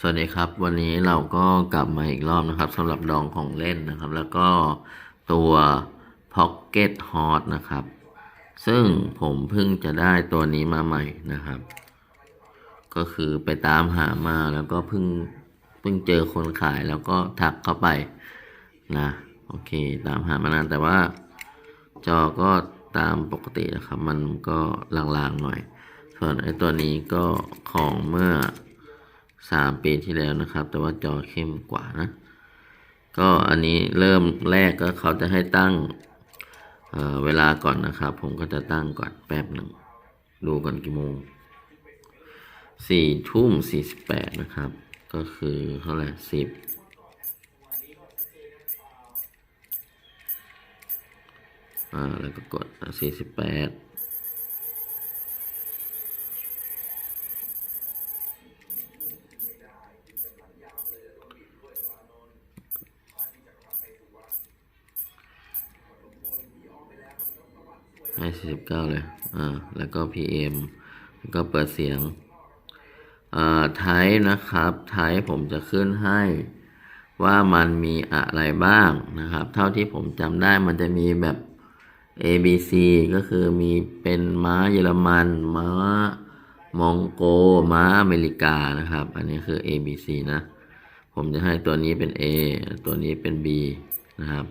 สวัสดีครับ วันนี้เราก็กลับมาอีกรอบนะครับสำหรับดองของเล่นนะครับ แล้วก็ตัว Pocket Hot นะครับ ซึ่งผมเพิ่งจะได้ตัวนี้มาใหม่นะครับ ก็คือไปตามหามาแล้วก็เพิ่งเพิ่งเจอคนขายแล้วก็ทักเข้าไปนะโอเค ตามหามานานแต่ว่าจอก็ตามปกตินะครับ มันก็ลางๆหน่อย ส่วนไอ้ตัวนี้ก็ของเมื่อ สามปีที่แล้วนะครับ แต่ว่าจอเข้มกว่านะ ก็อันนี้เริ่มแรกก็เขาจะให้ตั้งเเวลาก่อนนะครับ ผมก็จะตั้งก่อนแป๊บหนึ่ง ดูก่อนกี่โมงสี่ทุ่มสี่สิบแปดนะครับ ก็คือเท่าไหร่สิบอ่าแล้วก็กดสี่สิบแปด ให้สี่สิบเก้าเลย อ่า แล้วก็ PM แล้วก็เปิดเสียง อ่า ไทป์นะครับ ไทป์ผมจะขึ้นให้ว่ามันมีอะไรบ้างนะครับ เท่าที่ผมจำได้มันจะมีแบบ A B C ก็คือมีเป็นม้าเยอรมันม้ามองโกม้าอเมริกานะครับ อันนี้คือ A B C นะ ผมจะให้ตัวนี้เป็น A ตัวนี้เป็น B นะครับ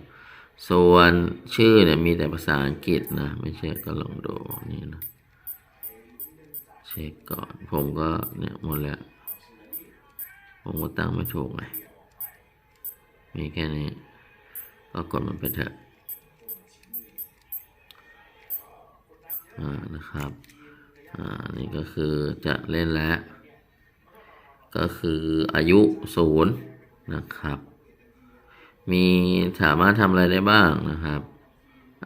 ส่วนชื่อเนี่ยมีแต่ภาษาอังกฤษนะ ไม่เชื่อก็ลองดูนี่นะ เช็คก่อน ผมก็เนี่ยหมดแล้ว ผมก็ตั้งไม่ถูกไงมีแค่นี้ ก็กดมันไปเถอะอ่านะครับ อ่า นี่ก็คือจะเล่นแล้ว ก็คืออายุศูนย์นะครับ มีสามารถทำอะไรได้บ้างนะครับ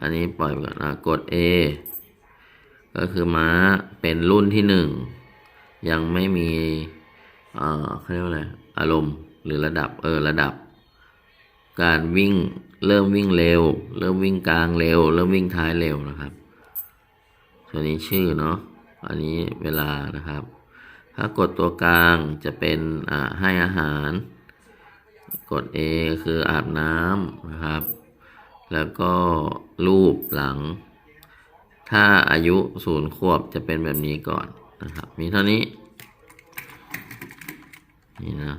อันนี้ปล่อยไปก่อนนะกด A ก็คือม้าเป็นรุ่นที่หนึ่งยังไม่มีเอ่อเขาเรียกว่าอะไรอารมณ์หรือระดับเออระดับ การวิ่งเริ่มวิ่งเร็ว เริ่มวิ่งกลางเร็ว เริ่มวิ่งท้ายเร็วนะครับส่วนนี้ชื่อเนาะอันนี้เวลานะครับ ถ้ากดตัวกลางจะเป็นอ่าให้อาหาร กด A คืออาบน้ำนะครับ แล้วก็รูปหลัง ถ้าอายุศูนย์ขวบจะเป็นแบบนี้ก่อนนะครับ มีเท่านี้ นี่นะ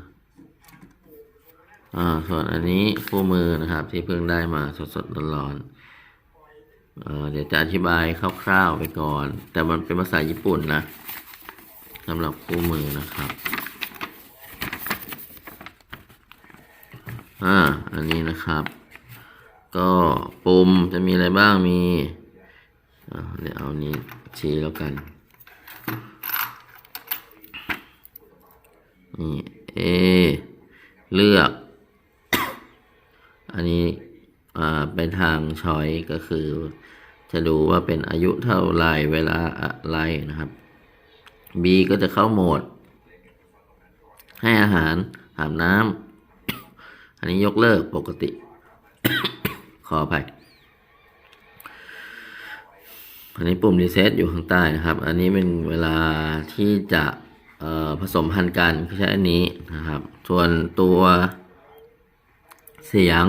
อ่าส่วนอันนี้คู่มือนะครับที่เพิ่งได้มาสดๆร้อนๆเเดี๋ยวจะอธิบายคร่าวๆไปก่อน แต่มันเป็นภาษาญี่ปุ่นนะสำหรับคู่มือนะครับ อันนี้นะครับ ก็ปุ่มจะมีอะไรบ้างมีเดี๋ยวเอานี้ชี้แล้วกันนี่ A เลือก อันนี้เป็นทางช้อยก็คือ จะดูว่าเป็นอายุเท่าไรเวลาอะไรนะครับ B ก็จะเข้าโหมด ให้อาหารอาบน้ำ อันนี้ยกเลิกปกติ ขออภัยอันนี้ปุ่มรีเซ็ตอยู่ข้างใต้นะครับ อันนี้เป็นเวลาที่จะผสมพันธุ์กันใช้อันนี้นะครับ ส่วนตัวเสียง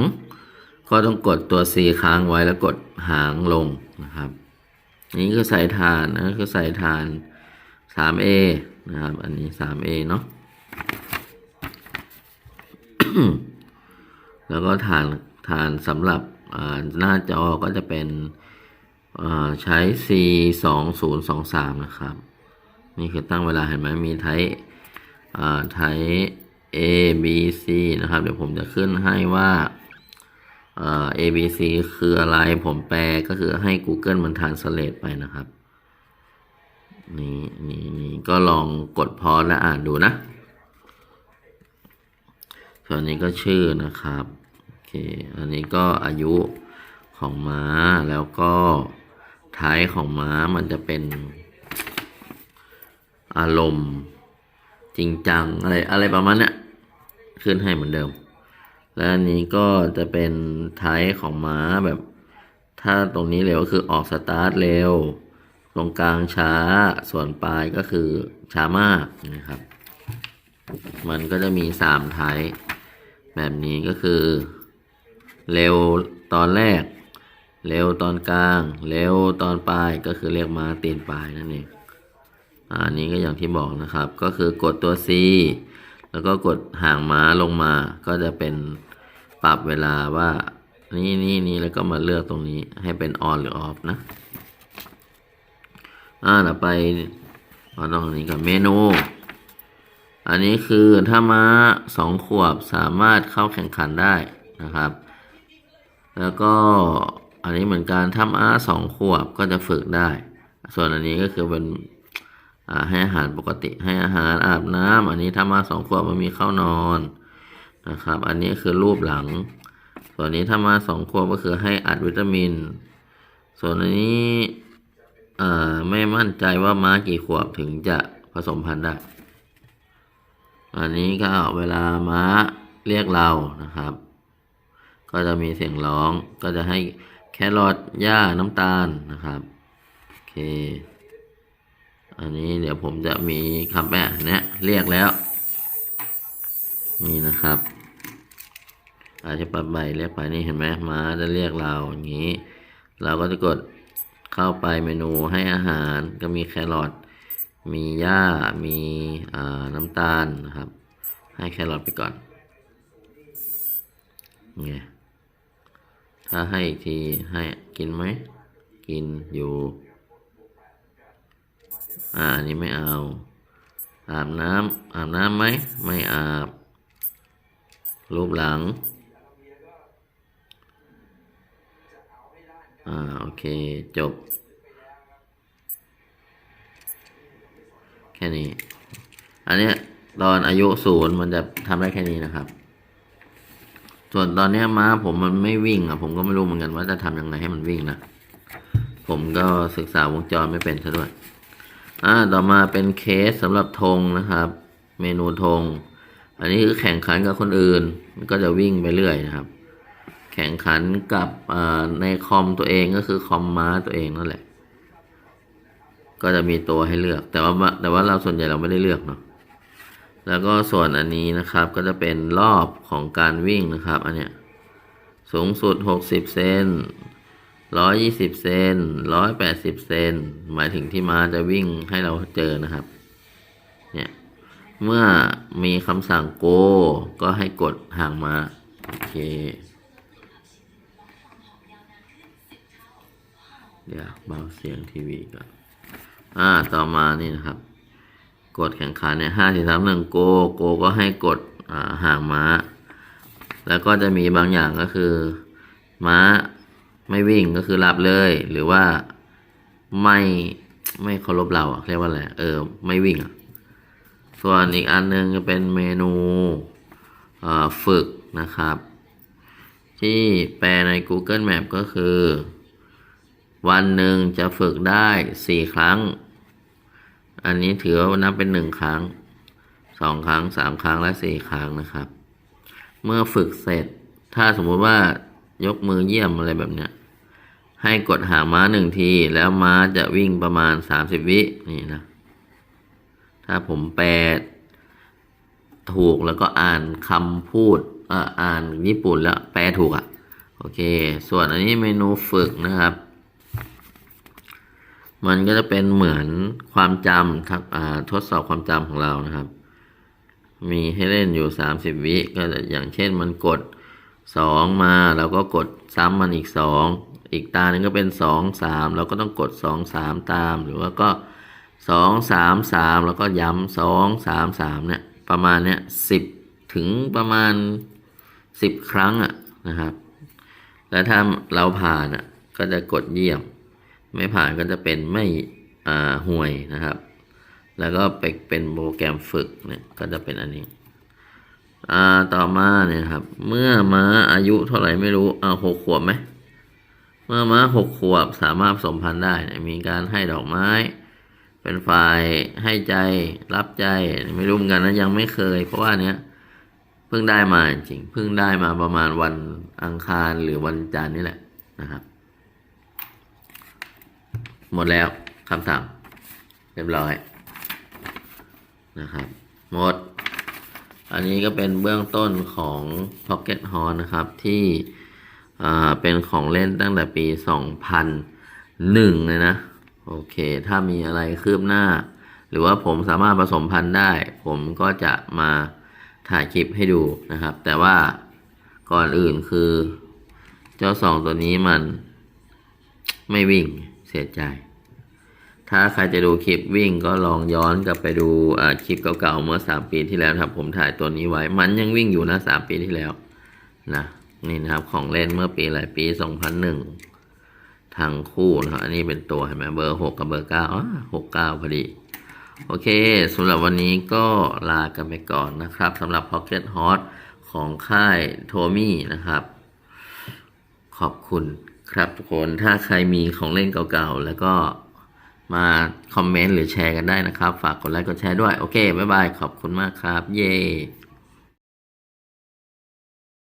ก็ต้องกดตัว C ค้างไว้แล้วกดหางลงนะครับนี่คือสายทานนะคือสายทาน 3A นะครับ อันนี้ 3A เนาะ แล้วก็ฐานฐานสำหรับหน้าจอก็จะเป็นใช้ C 2 0 2 3นะครับ นี่คือตั้งเวลาเห็นไหมมีไทป์ไทป์ A B C นะครับ เดี๋ยวผมจะขึ้นให้ว่า A B C คืออะไรผมแปลก็คือให้ Google มันทานสเลตไปนะครับ นี่นี่นี่ก็ลองกดพอและอ่านดูนะ ส่วนนี้ก็ชื่อนะครับ เค อันนี้ก็อายุของม้าแล้วก็ท้ายของม้ามันจะเป็นอารมณ์จริงจังอะไรอะไรประมาณเนี้ยขึ้นให้เหมือนเดิม และอันนี้ก็จะเป็นท้ายของม้าแบบ ถ้าตรงนี้เร็วก็คือออกสตาร์ทเร็ว ตรงกลางช้าส่วนปลายก็คือช้ามากนะครับ มันก็จะมีสามไทยแบบนี้ก็คือ เร็วตอนแรก เร็วตอนกลาง เร็วตอนปลายก็คือเรียกม้าตีนปลายนั่นเองอาอันนี้ก็อย่างที่บอกนะครับ ก็คือกดตัว C แล้วก็กดห่างม้าลงมา ก็จะเป็นปรับเวลาว่า นี่นี่นี่แล้วก็มาเลือกตรงนี้ให้เป็น on หรือ off นะ อ่าเราไปเราต้องนนี้กับเมนู อันนี้คือถ้าม้าสองขวบสามารถเข้าแข่งขันได้นะครับ แล้วก็อันนี้เหมือนกันถ้าม้าสองขวบก็จะฝึกได้ ส่วนอันนี้ก็คือเป็นให้อาหารปกติให้อาหารอาบน้ำอันนี้ถ้ามาสองขวบมันมีเข้านอนนะครับ อันนี้คือรูปหลัง ส่วนนี้ถ้ามาสองขวบก็คือให้อัดวิตามิน ส่วนอันนี้ไม่มั่นใจว่าม้ากี่ขวบถึงจะผสมพันธุ์ได้ อันนี้ก็เวลาม้าเรียกเรานะครับ ก็จะมีเสียงร้อง ก็จะให้แครอทหญ้าน้ำตาลนะครับโอเค อันนี้เดี๋ยวผมจะมีคำแปะเนี้ยเรียกแล้ว นี่นะครับ อาจจะปรับใบเรียกไปนี่เห็นไหมม้าจะเรียกเราอย่างนี้ เราก็จะกดเข้าไปเมนูให้อาหารก็มีแครอทมีหญ้ามีน้ำตาลนะครับ ให้แครอทไปก่อนไง ถ้าให้อีกทีให้กินไหม กินอยู่ อ่าอันนี้ไม่เอา อาบน้ำอาบน้ำไหม ไม่อาบ รูปหลัง อ่า โอเค จบ แค่นี้ อันเนี้ยตอนอายุศูนย์มันจะทำได้แค่นี้นะครับ ส่วนตอนนี้ม้าผมมันไม่วิ่งอะผมก็ไม่รู้เหมือนกันว่าจะทำยังไงให้มันวิ่งนะ ผมก็ศึกษาวงจรไม่เป็นซะด้วย อ่า ต่อมาเป็นเคสสำหรับธงนะครับ เมนูธง อันนี้คือแข่งขันกับคนอื่น ก็จะวิ่งไปเรื่อยนะครับ แข่งขันกับในคอมตัวเองก็คือคอมม้าตัวเองนั่นแหละ ก็จะมีตัวให้เลือก แต่ว่าแต่ว่าเราส่วนใหญ่เราไม่ได้เลือกเนาะ แล้วก็ส่วนอันนี้นะครับก็จะเป็นรอบของการวิ่งนะครับ อันเนี้ยสูงสุดหกสิบเซนร้อยยี่สิบเซนร้อยแปดสิบเซนหมายถึงที่ม้าจะวิ่งให้เราเจอนะครับ เนี่ย เมื่อมีคำสั่ง go ก็ให้กดห่างม้าโอเค เดี๋ยวเบาเสียงทีวีก่อน อ่า ต่อมานี่นะครับ กดแข่งขันเนี่ยห้าสี่สามหนึ่งโกโกก็ให้กดอ่างม้า แล้วก็จะมีบางอย่างก็คือ ม้าไม่วิ่งก็คือหลับเลย หรือว่าไม่ไม่เคารพเราอะเรียกว่าอะไรเออไม่วิ่งอะส่วนอีกอันหนึงจะเป็นเมนูฝึกนะครับ ที่แปลใน Google Map ก็คือ วันหนึ่งจะฝึกได้สี่ครั้ง อันนี้ถือว่านับเป็นหนึ่งครั้งสองครั้งสามครั้งและสี่ครั้งนะครับ เมื่อฝึกเสร็จ ถ้าสมมุติว่ายกมือเยี่ยมอะไรแบบเนี้ยให้กดหางม้าหนึ่งที แล้วม้าจะวิ่งประมาณสามสิบวินี่นะ ถ้าผมแปลถูกแล้วก็อ่านคำพูดอ่ออ่านญี่ปุ่นแล้วแปลถูกอะ่ะ โอเค ส่วนอันนี้เมนูฝึกนะครับ มันก็จะเป็นเหมือนความจำครับทดสอบความจำของเรานะครับ มีให้เล่นอยู่สามสิบวิก็อย่างเช่นมันกดสองมาเราก็กดซ้ำมันอีกสองอีกตาหนึ่งก็เป็นสองสามเราก็ต้องกดสองสามตาม หรือว่าก็สองสามสามแล้วก็ย้ำสองสามสามเนี่ยประมาณเนี้ยสิบถึงประมาณสิบครั้งอะนะครับ แล้วถ้าเราผ่านอะก็จะกดเยี่ยม ไม่ผ่านก็จะเป็นไม่ห่วยนะครับ แล้วก็ไปเป็นโปรแกรมฝึกเนี่ยก็จะเป็นอันนี้ต่อมาเนี่ยครับ เมื่อม้าอายุเท่าไหร่ไม่รู้เอาหกขวบไหมเมื่อม้าหกขวบสามารถสมพันธ์ได้เนี่ยมีการให้ดอกไม้ เป็นฝ่ายให้ใจรับใจไม่รู้เหมือนกันนะยังไม่เคย เพราะว่าเนี้ยเพิ่งได้มาจริงเพิ่งได้มาประมาณวันอังคารหรือวันจันทร์นี่แหละนะครับ หมดแล้วคำสั่งเรียบร้อยนะครับ หมด อันนี้ก็เป็นเบื้องต้นของ Pocket Horn นะครับ ที่เป็นของเล่นตั้งแต่ปี 2001 เลยนะ โอเค ถ้ามีอะไรคืบหน้า หรือว่าผมสามารถผสมพันธุ์ได้ ผมก็จะมาถ่ายคลิปให้ดูนะครับ แต่ว่าก่อนอื่นคือ เจ้าสองตัวนี้มันไม่วิ่ง เสียใจ ถ้าใครจะดูคลิปวิ่งก็ลองย้อนกลับไปดูคลิปเก่าๆเมื่อสามปีที่แล้วครับผมถ่ายตัวนี้ไว้ มันยังวิ่งอยู่นะสามปีที่แล้วนะนี่นะครับของเล่นเมื่อปีอะไรปีสองพันหนึ่งทางคู่นะครับอันนี้เป็นตัวเห็นไหมเบอร์หกกับเบอร์เก้าอ่าหกเก้าพอดีโอเคสำหรับวันนี้ก็ลากันไปก่อนนะครับสำหรับ Pocket Hot ของค่ายโทมี่นะครับ ขอบคุณ ครับทุกคนถ้าใครมีของเล่นเก่าๆ แล้วก็มาคอมเมนต์หรือแชร์กันได้นะครับ ฝากกดไลค์กดแชร์ด้วย โอเค บ๊ายบาย ขอบคุณมากครับ เย้